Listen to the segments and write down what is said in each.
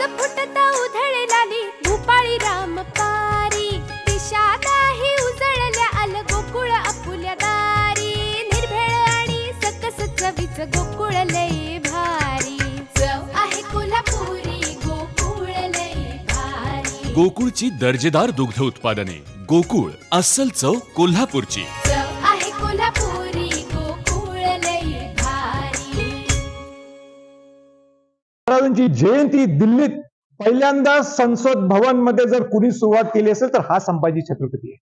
रस फुटता उधळलाली भूपाळी राम पारी. दिशा नाही उजळल्या आल गोकुळ आपुल्या दारी. निर्भेळ आणि सकस चवीच गोकुळ लय भारी. चव आहे कोल्हापुरी गोकुळ लय भारी. गोकुळची दर्जेदार दुग्ध उत्पादने. गोकुळ अस्सल चव कोल्हापूरची. महाराजांची जयंती दिल्लीत पहिल्यांदा संसद भवनमध्ये जर कुणी सुरुवात केली असेल तर हा संभाजी छत्रपती आहे.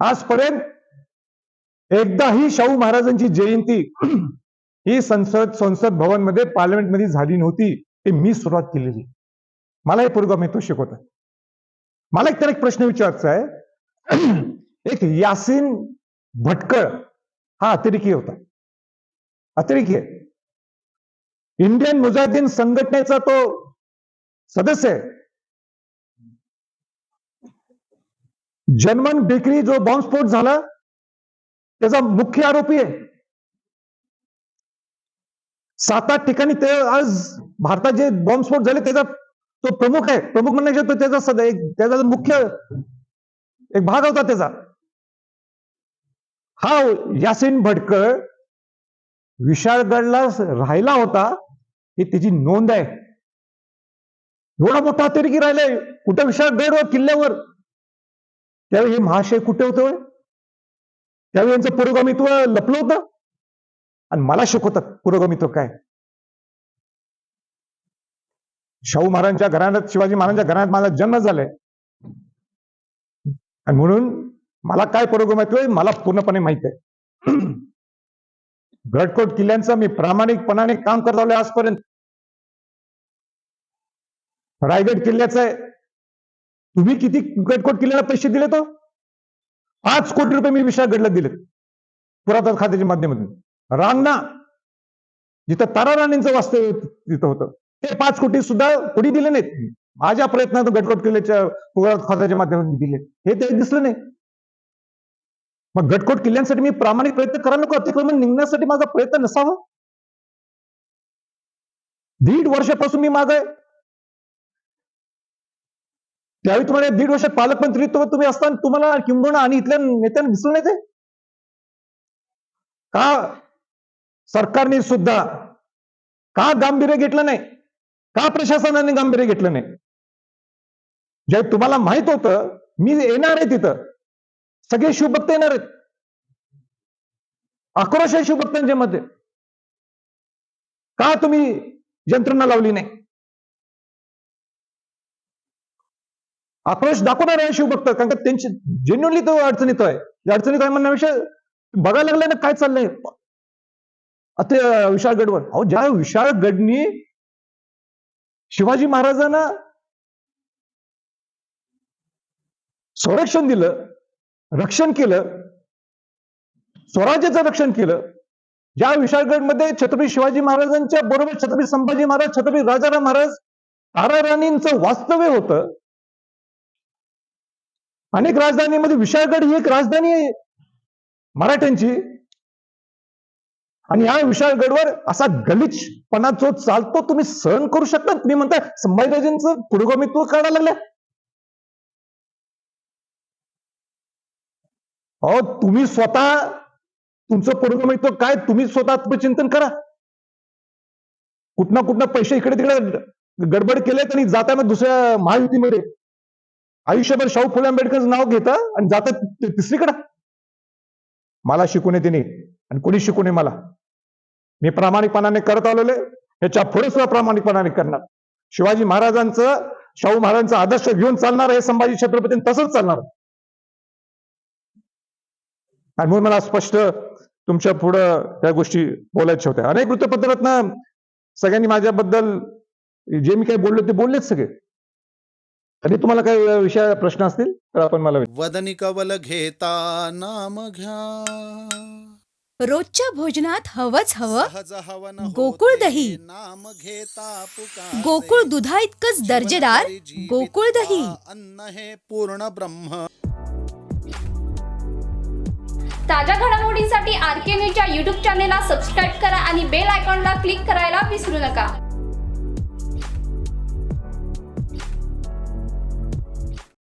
आजपर्यंत एकदाही शाहू महाराजांची जयंती ही संसद संसद भवनमध्ये पार्लमेंटमध्ये झाली नव्हती ते मी सुरुवात केलेली. मला हे पूर्व तो शिकवत मला एक तर एक प्रश्न विचारायचा आहे. एक यासीन भटकळ हा अतिरेकी होता. अतिरेकी आहे. इंडियन मुजाहिदीन संघटनेचा तो सदस्य आहे. जर्मन बेकरी जो बॉम्बस्फोट झाला त्याचा मुख्य आरोपी आहे. सात आठ ठिकाणी ते आज भारतात जे बॉम्बस्फोट झाले त्याचा तो प्रमुख आहे. प्रमुख म्हणण्याच्या तो त्याचा सद- त्याचा मुख्य एक भाग होता त्याचा. हा यासीन भटकळ विशाळगडला राहिला होता. ही त्याची नोंद आहे. एवढा मोठा अतिरेकी राहिलाय कुठं विशाळगडवर किल्ल्यावर? त्यावेळी हे महाशय कुठे होतोय त्यावेळी यांचं पुरोगामित्व लपलं होतं? आणि मला शिकवतात पुरोगामित्व काय? शाहू महाराजांच्या घराण्यात शिवाजी महाराजांच्या घराण्यात माझा जन्म झालाय. आणि म्हणून मला काय पुरोगामित्व आहे मला पूर्णपणे माहीत आहे. गडकोट किल्ल्यांचं मी प्रामाणिकपणाने काम करत आलोय आजपर्यंत. रायगड किल्ल्याचं आहे. तुम्ही किती गडकोट किल्ल्याला पैसे दिले तो? पाच कोटी रुपये मी विशाळगडला दिले पुरातन खात्याच्या माध्यमातून. रांगणा जिथं तारा राणींचं वास्तव्य तिथं होतं. ते पाच कोटी सुद्धा कोणी दिले नाहीत. माझ्या प्रयत्नातून गटकोट किल्ल्याच्या पुरातन खात्याच्या माध्यमातून दिले हे ते दिसलं नाही. मग गटकोट किल्ल्यांसाठी मी प्रामाणिक प्रयत्न करा नको अतिक्रमण निघण्यासाठी माझा प्रयत्न नसावा? दीड वर्षापासून मी माझं त्यावेळी तुम्हाला दीड वर्ष पालकमंत्रीत्व तुम्ही असताना तुम्हाला किंबहुना आणि इथल्या नेत्यांना दिसलं नाही ते का सरकारने सुद्धा का गांभीर्य घेतलं नाही? का प्रशासनाने गांभीर्य घेतलं नाही? जे तुम्हाला माहीत होतं मी येणार आहे तिथं. सगळे शिवभक्त येणार आहेत. आक्रोश आहे शिवभक्तांच्या मध्ये. का तुम्ही यंत्रणा लावली नाही? आक्रोश दाखवणार आहे शिवभक्त कारण का त्यांची जेन्युअनली तो अडचणीत आहे. अडचणीत आहे म्हणण्यापेक्षा बघायला लागलं ना काय चाललंय. आता विशाळगडवर अहो ज्या विशाळगडनी शिवाजी महाराजांना संरक्षण दिलं रक्षण केलं स्वराज्याचं रक्षण केलं ज्या विशाळगडमध्ये छत्रपती शिवाजी महाराजांच्या बरोबर छत्रपती संभाजी महाराज छत्रपती राजाराम महाराज तारा राणींचं वास्तव्य होतं अनेक राजधानीमध्ये विशाळगड ही एक राजधानी आहे. मराठ्यांची. आणि या विशाळगडवर असा गलिचपणा जो चालतो तुम्ही सहन करू शकता तुम्ही म्हणता संभाजीराजेंचं पुरोगामित्व काढायला लागलं अहो तुम्ही स्वतः तुमचं पुरोगामित्व काय? तुम्ही स्वतः आत्मचिंतन करा. कुठना कुठनं पैसे इकडे तिकडे गडबड केलेत आणि जाताना दुसऱ्या महायुतीमध्ये. आयुष्यभर शाहू फुले आंबेडकर नाव घेतं आणि जातात तिसरीकडं. मला शिकून नये तिने आणि कोणी शिकू नये मला? मी प्रामाणिकपणाने करत आलेले याच्यापुढे सुद्धा प्रामाणिकपणाने करणार. शिवाजी महाराजांचं शाहू महाराजांचा आदर्श घेऊन चालणार हे संभाजी छत्रपती तसंच चालणार आणि म्हणून मला स्पष्ट तुमच्या पुढं त्या गोष्टी बोलायच्या होत्या. अनेक वृत्तपत्रातनं सगळ्यांनी माझ्याबद्दल जे मी काही बोललो ते बोललेच सगळे. आणि तुम्हाला काही विषय प्रश्न असतील तर आपण मला. वदनी कवल घेता नाम घ्या रोजच्या भोजनात हवंच हवं सहज हवन गोकुळ दही. नाम घेता पुकारे. गोकुळ दुधा इतकंच दर्जेदार गोकुळ दही अन्न हे पूर्ण ब्रह्म ताज्या घडामोडींसाठी आर के न्यूजच्या यूट्यूब चॅनेलला सबस्क्राईब करा आणि बेल आयकॉनला क्लिक करायला विसरू नका